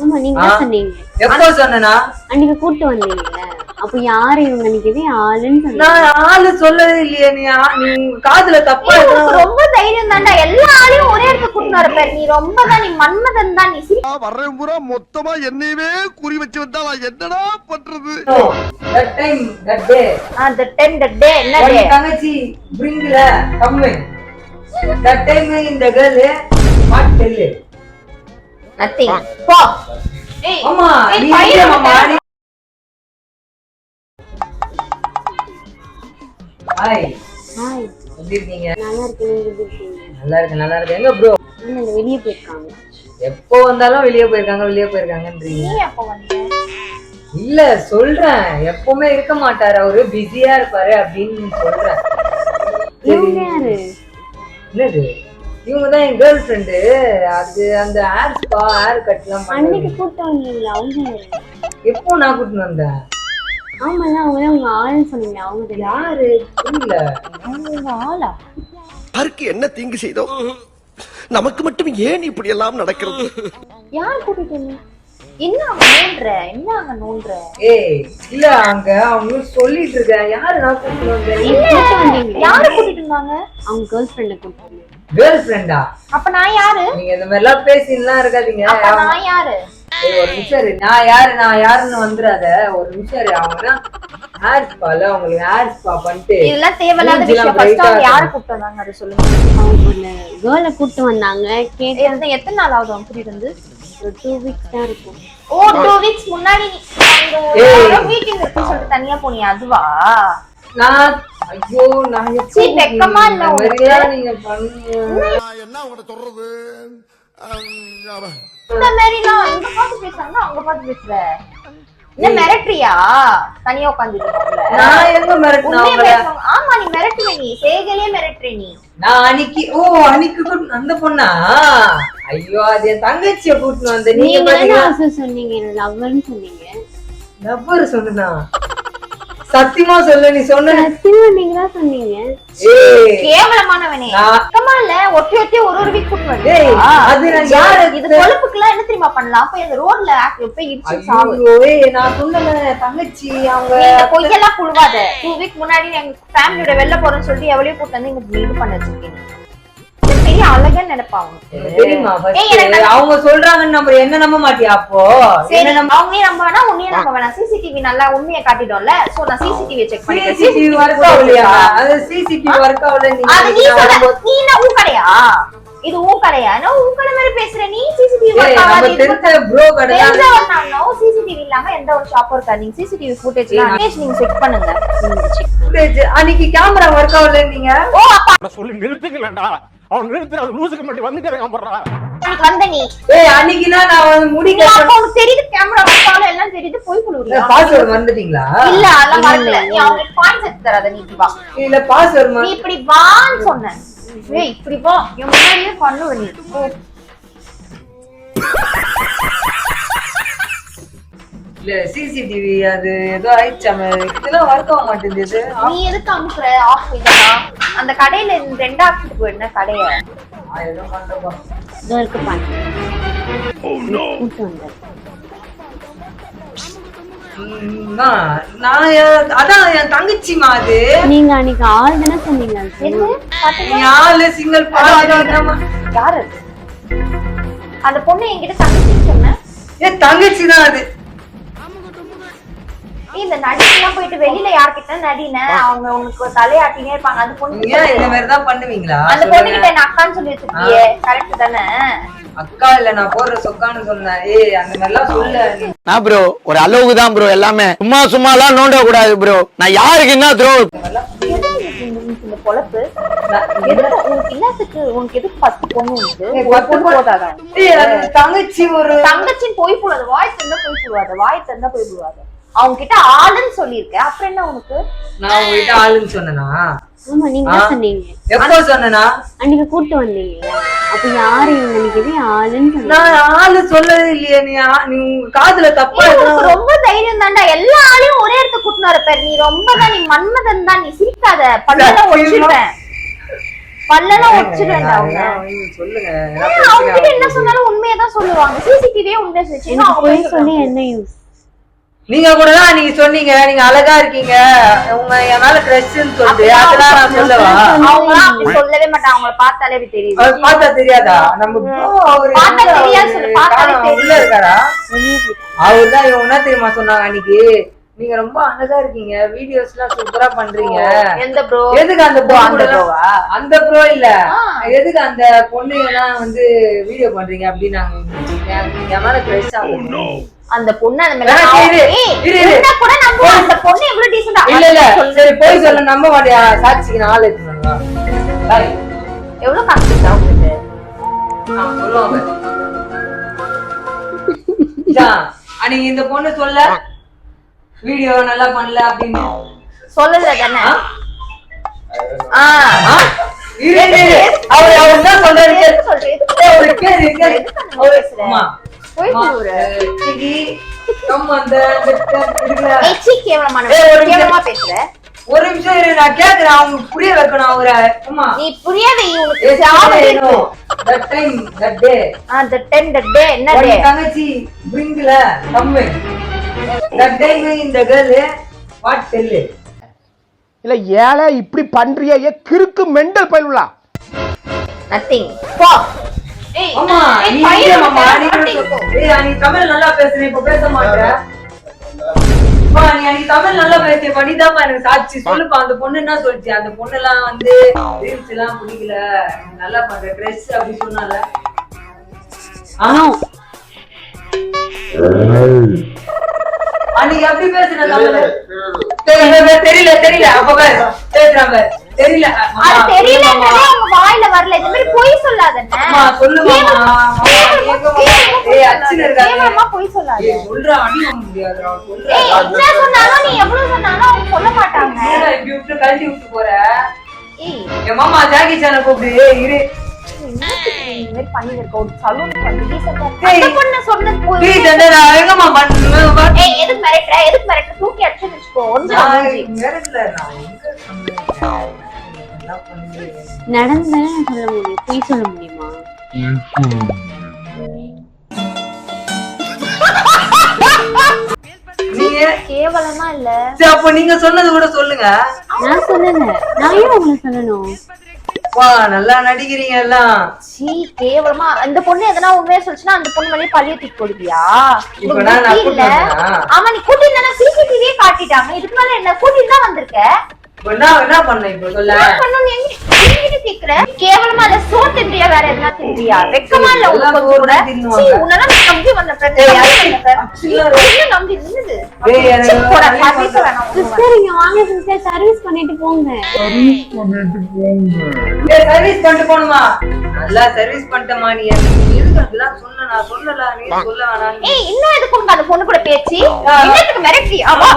ஆமா நீங்க. தான் சொன்னீங்க? எப்போ சொன்னனா? அன்னைக்கு கூட்டு வந்தீங்கல்ல? அப்ப யாரு இவங்க நிக்கவே ஆளுன்னு சொன்னீங்க. நான் ஆளு சொல்லவே இல்லையே நீ ஆ- நீ காதுல தப்பா உனக்கு எதுவும் ரொம்ப தைரியம் தான்டா. எல்லா ஆளையும் ஒரே இடத்துக்கு கூட்டிட்டு வர பேர். நீ ரொம்ப தான் நீ மன்மதன் தான் நீ சிரி வர்றேன் பூரா மொத்தமா என்னையவே குறி வச்சு வந்தா நான் என்னடா பண்றது? that time, that day, என்ன தங்கச்சி that time இந்த girl what tell நத்திங் போ ஏய், நீ பையன் எங்க மாமா வந்துட்டான். நீ- ஹாய் ஹாய் எப்படி இருக்கீங்க? நல்லா இருக்கு நீங்க எப்படி இருக்கீங்க? நல்லா இருக்கு நல்லா இருக்கு எங்க ப்ரோ இந்த வெளியே போயிருக்காங்க. எப்போ வந்தாலும் வெளியே போயிருக்காங்க வெளியே போயிருக்காங்கன்றீங்க. நீ எப்போ வந்த? இல்ல சொல்றேன். எப்பவுமே இருக்க மாட்டாரு அவரு. பிஸியா இருப்பாரு அப்படின்னு சொல்றேன். என்னது? இவங்க தான் என் கேர்ள் ஃப்ரெண்டு அது அந்த ஹேர் ஸ்பா ஹேர் கட்லாம் அன்னைக்கு கூட்டு வந்தீங்களா? அவங்க? எப்போ நான் கூட்டிட்டு வந்தேன்? ஆமால அவங்க தான் உங்க ஆளுன்னு சொன்னீங்க. அவங்க யாரு? புரியல. அவங்க ஆளா? யாருக்கு என்ன தீங்கு செய்தோம் நமக்கு மட்டும் ஏன் இப்படி எல்லாம் நடக்கிறது? யார் கூட்டிட்டு என்ன நோன்ற என்ன அங்க நோன்ற ஏய் இல்ல அங்க அவங்க சொல்லிட்டு இருக்கேன் யாரு நான் கூட்டிட்டு வந்தேன்? கூட்டு யாரு கூட்டிட்டு இருந்தாங்க அவங்க கேர்ள் ஃப்ரெண்ட கூட்டு வந்தீங்க. கேர்ள் ஃப்ரெண்டா அப்ப நான் யாரு? நீங்க இந்த மாதிரி எல்லாம் பேசிலாம் இருக்காதீங்க. அப்ப நான் யாரு? ஒரு நிமிஷம். நான் யாரு? நான் யாருன்னு வந்துடாத. ஒரு நிமிஷம் இரு. அவங்க ஹேர் ஸ்பால அவங்களுக்கு ஹேர் ஸ்பா பண்ணிட்டு இதெல்லாம் தேவையில்லாத விஷயம். ஃபர்ஸ்ட் அவங்க யாரு. கூப்பிட்டு வந்தாங்க? அதை சொல்லுங்க. அவங்க ஒரு கேர்ளை கூட்டு வந்தாங்க. கேட்டு எத்தனை எத்தனை நாள் ஆகுது அவங்க கூட்டிட்டு வந்து ஒரு டூ வீக்ஸ் தான் இருக்கும். ஓ டூ வீக்ஸ் முன்னாடி. மீட்டிங் இருக்குன்னு சொல்லிட்டு தனியா போனியா? அதுவா? நான் ஐயோ நான் சீ, வெக்கமா இல்ல உனக்கு? நீங்க பண்ணுங்க. நான் என்ன உங்கள்ட்ட சொல்றது? இந்த மாதிரி எல்லாம் இங்க பார்த்து பேசுறாங்க அங்க பார்த்து பேசுற. என்ன மிரட்டுறியா? தனியா உட்காந்துட்டு நான் எங்க? பேசுவாங்க ஆமா நீ மிரட்டுவ நீ. சேகலே மிரட்டுற நீ. நான் அன்னைக்கு ஓ அன்னைக்கு அந்த பொண்ணா? ஐயோ அது என் தங்கச்சிய கூட்டிட்டு வந்த. நீங்க சொன்னீங்க லவ்வர்னு சொன்னீங்க. நம்பர் சொன்னா சத்தியமா சொல்ல நீ சொன்ன சத்தியமா நீங்க தான் சொன்னீங்க கேவலமானவனே. இல்ல ஒட்டி ஒட்டி ஒரு ஒரு வீக் கூட்டு வந்து அது யாரு இது என்ன தெரியுமா பண்ணலாம்? போய் அந்த ரோட்ல போய் இடிச்சு சாவு. நான் சொன்னல தங்கச்சி அவங்க பொய்யெல்லாம் புழுவாத டூ வீக் முன்னாடி எங்க ஃபேமிலியோட வெளில போறேன்னு சொல்லிட்டு எவ்வளவு கூட்டு வந்து இங்க இது பண்ண வச்சிருக்கீங்க. பெரிய அழகா நினைப்பா எனக்கு தெரியுமா அவங்க சொல்றாங்கன்னு நம்ம என்ன நம்ப மாட்டியா அப்போ? சரி என்ன நம்ப வேணாம் உன்னையும் நம்ப வேணாம். சிசிடிவி நல்லா உண்மையை காட்டிட்டோம்ல சோ நான் சிசிடிவி செக் பண்ணிக்கிறேன். சிசிடிவி ஒர்க் ஆகலையா அது சிசிடிவி ஒர்க் ஆகல அது நீ நீங்க சொல்ல வரும்போது- நீ என்ன உன் கடையா? இது உன் கடையா? நான் உன் கடை மாதிரி பேசுற நீ? சிசிடிவி ஆகாது தெரிஞ்ச ப்ரோ கடை சிசிடிவி இல்லாம எந்த ஒரு ஷாப்பும் இருக்காது நீங்க சிசிடிவி ஃபுட்டேஜ் நீங்க செக் பண்ணுங்க. அன்னைக்கு கேமரா ஒர்க் ஆகல நீங்க? ஓ அப்பா. நான் சொல்லி நிறுத்துங்களேன்டா. அவன் நிறுத்துற அது லூசுக்கு மட்டும் வந்துட்டே போடுறா. அன்னைக்கு வந்த நீ. ஏய் அன்னைக்கு தான் நான் வந்து முடி உனக்கு தெரியுது கேமரா எல்லாம் தெரியுது போய் புழுவுறியா பாஸ்வேர்ட் வந்துட்டீங்களா இல்ல அதெல்லாம் மறக்கல. நீ அவங்களுக்கு எடுத்து தராத நீ இப்படி வா. இல்ல பாஸ்வேர்ட் நீ இப்படி வான்னு சொன்ன. ஏய் இப்படி வா. முன்னாடியே பண்ணுவ நீ. இல்ல சிசிடிவி அது ஏதோ ஆயிடுச்சாம இதெல்லாம் ஒர்க் ஆக மாட்டேங்குது நீ எதுக்கு அமுக்குற? ஆஃப் இதெல்லாம் அந்த கடையில இந்த ரெண்டா ஆக்கிட்டு போயிடுன கடைய. இதோ இருக்கு ம், நான் அதான் என் தங்கச்சிமா அது. நீங்க அன்னைக்கு ஆள் தானே சொன்னீங்க ஆளு சிங்கிள் யாரு? அந்த பொண்ணு என்கிட்ட தங்கச்சின்னு சொன்ன? என் தங்கச்சி தான் அது. ஏய், இந்த நடிகெல்லாம் போயிட்டு வெளியில யார்கிட்ட நடின அவங்க உனக்கு தலையாட்டினே இருப்பாங்க. அந்த பொண்ணு நீங்க இந்த மாதிரி தான் பண்ணுவீங்களா? அந்த பொண்ணு. கிட்ட என்ன அக்கான்னு சொல்லி வச்சிருக்கியே? கரெக்ட் தானே? அக்கா இல்ல நான் போடுற சொக்கான்னு சொன்னேன் ஏய் அந்த மாதிரி எல்லாம் சொல்ல. நீ நான் ப்ரோ ஒரு அளவுக்கு தான் ப்ரோ எல்லாமே. சும்மா சும்மா எல்லாம் நோண்ட கூடாது ப்ரோ நான் யாருக்கு என்ன த்ரோ இந்த பொழப்பு. எதுக்கு உனக்கு என்னத்துக்கு உனக்கு எதுக்கு பத்து பொண்ணு உனக்கு அது தங்கச்சி ஒரு தங்கச்சின்னு போய் போடாத. வாய் தந்தா போய் போடுவாத. வாய் தந்தா போய் போடுவாத. அவங்க கிட்ட ஆளுன்னு சொல்லியிருக்க. அப்புறம் என்ன உனக்கு? நான் உங்ககிட்ட ஆளுன்னு சொன்னனா? ஆமா நீங்க? தான் சொன்னீங்க. எப்போ சொன்னனா? அன்னைக்கு கூட்டு வந்தீங்கல்ல அப்ப யாரு இவங்க? நிக்கவே ஆளுன்னு நான் ஆளு சொல்லவே இல்லையே நீ நீ உங்க காதுல தப்பா ரொம்ப தைரியம் தான்டா. எல்லா ஆளையும் ஒரே இடத்துக்கு கூட்டிட்டு வர பேர். நீ ரொம்ப தான் நீ மன்மதன் தான். நீ சிரிக்காத. பல்லெல்லாம்? ஒழிச்சிருப்பேன் பல்லெல்லாம் உடைச்சிடுவேன்டா அவங்க சொல்லுங்க. அவங்க கிட்ட என்ன சொன்னாலும் உண்மையை தான் சொல்லுவாங்க சிசிடிவியே உண்மையை சொல்லி என்ன யூஸ் நீங்க கூட தான் நீங்க சொன்னீங்க. நீங்க அழகா இருக்கீங்க. உங்க என் மேல கிரஷ்ன்னு சொல்லிட்டு. அதெல்லாம் நான் சொல்லவா? அவங்க அப்படி சொல்லவே மாட்டாங்க. அவங்கள பார்த்தாலே அவர் பார்த்தா தெரியாதா? நம்ம அவரு சொல்லு, தெரியும். உள்ள இருக்காரா? அவர் தான் இவங்க என்ன தெரியுமா சொன்னாங்க அன்னைக்கு? நீங்க ரொம்ப அழகா இருக்கீங்க. வீடியோஸ் எல்லாம் சூப்பரா பண்றீங்க. எந்த ப்ரோ எதுக்கு அந்த பொண்ணு அந்த bro-வா? அந்த ப்ரோ இல்ல. எதுக்கு அந்த பொண்ணுங்க எல்லாம் வந்து வீடியோ பண்றீங்க அப்படின்னாங்க. எனக்கு என் மேல கிரஷ் ஆகுது அந்த பொண்ணு அந்த கூட பொண்ணு எவ்வளவு டீசெண்டா இல்ல இல்ல. சரி போய் சொல்ல. நம்ப மாட்டியா சாட்சிக்கு நாள் எடுத்துனாங்க எவ்வளவு காசு உங்களுக்கு? சொல்லுவாங்க. அன்னைக்கு இந்த பொண்ணு சொல்ல? வீடியோ நல்லா பண்ணல அப்படின்னு. சொல்லல தானே. ஆ? ஆ? இரு, இரு, இரு. அவர் அவர் என்ன சொல்றாரு? கேளு. எதுக்கு சொல்ற? எதுக்கு ஏய், அவரு அந்த அவரு-? அம்மா, கேவலமா. பேசுற? ஒரு நிமிஷம் இரு நான் கேக்குறேன். அவங்களுக்கு புரிய வைக்கணும் அவரை. அம்மா நீ உனக்கு time, that day. அந்த டென் டே என்ன டே தங்கச்சி time இந்த tell இல்ல ஏழை இப்படி பண்றியே ஏ கிறுக்கு மெண்டல் பயிலுலா நத்திங் போ. ஏய் ஆமா ஏய், நீ பையன் இங்கே மாமா வந்து நீ nothing போ. ஏய் நீ தமிழ் நல்லா பேசுற இப்ப பேச மாட்டற பா நீ அன்னைக்கு தமிழ் நல்லா பேசிய பண்ணிதாம்மா எனக்கு சாட்சி. சொல்லுப்பா அந்த பொண்ணு என்ன சொல்லுச்சு? அந்த பொண்ணு எல்லாம் வந்து ரீல்ஸ் எல்லாம் பிடிக்கல நல்லா பண்ற ட்ரெஸ் அப்படி சொன்னால. ஆனா அன்னைக்கு எப்படி பேசுன தமிழ்? தெரியல. தெரியல தெரியல. அப்ப பேசுறாங்க தெரியல. அது. அவங்க வாயில வரல. இந்த மாதிரி பொய் சொல்லாதண்ணே அம்மா? பொய் ஏய், இருக்காங்க. கேவலமா பொய் சொல்லாத. ஏய், சொல்றா, அடி வாங்க முடியாதுடா, சொல்றா. ஏய் என்ன சொன்னாலும் நீ எவ்வளவு சொன்னாலும் அவங்க சொல்ல மாட்டாங்க. என்னடா இப்படி விட்டு கழட்டி விட்டு போற? ஏய். என் மாமா ஜாக்கி சேனல் கூப்பிடு. ஏய், இரு. ஏய். ஏய். தூக்கி அடிச்சு வச்சுக்கோ. சொல்ல முடியும் பொய் சொல்ல முடியுமா? கேவலமா இல்ல. சரி அப்ப நீங்க சொன்னது கூட சொல்லுங்க. நான் சொல்லல. நான் ஏன் உங்களை சொல்லணும்? வா நல்லா நடிக்கிறீங்க எல்லாம். சீ கேவலமா. அந்த பொண்ணு எதனா உண்மையா சொல்லுச்சுன்னா அந்த பொண்ணு மேலே பழிய தூக்கி கூட்டிட்டு ஆமா நீ கூட்டிட்டு சிசிடிவியே காட்டிட்டாங்க. இதுக்கு மேல என்ன கூட்டிட்டு தான் வந்திருக்க? என்ன பண்ண இப்ப சொல்ல? கேவலமா இல்ல சோறு தின்றியா? வேற எதுனா தின்றியா? வெக்கமா இல்ல சோறு கூட. சீ நம்பி வந்த பிரச்சனை அது- அது- நம்பி சீ, அது உனக்கு. சிஸ்டர் இங்க வாங்க சிஸ்டர் சர்வீஸ் பண்ணிட்டு போங்க. சர்வீஸ் பண்ணிட்டு போணுமா? நல்லா சர்வீஸ் பண்ணிட்டமா நீ. எனக்கு எதுக்கு அதெல்லாம் சொன்ன? நான் சொல்லல நீ சொல்ல வேணாம் ஏய் இன்னும் எதுக்கு உனக்கு அந்த பொண்ணு கூட பேச்சு? என்னத்துக்கு மிரட்டி ஆமா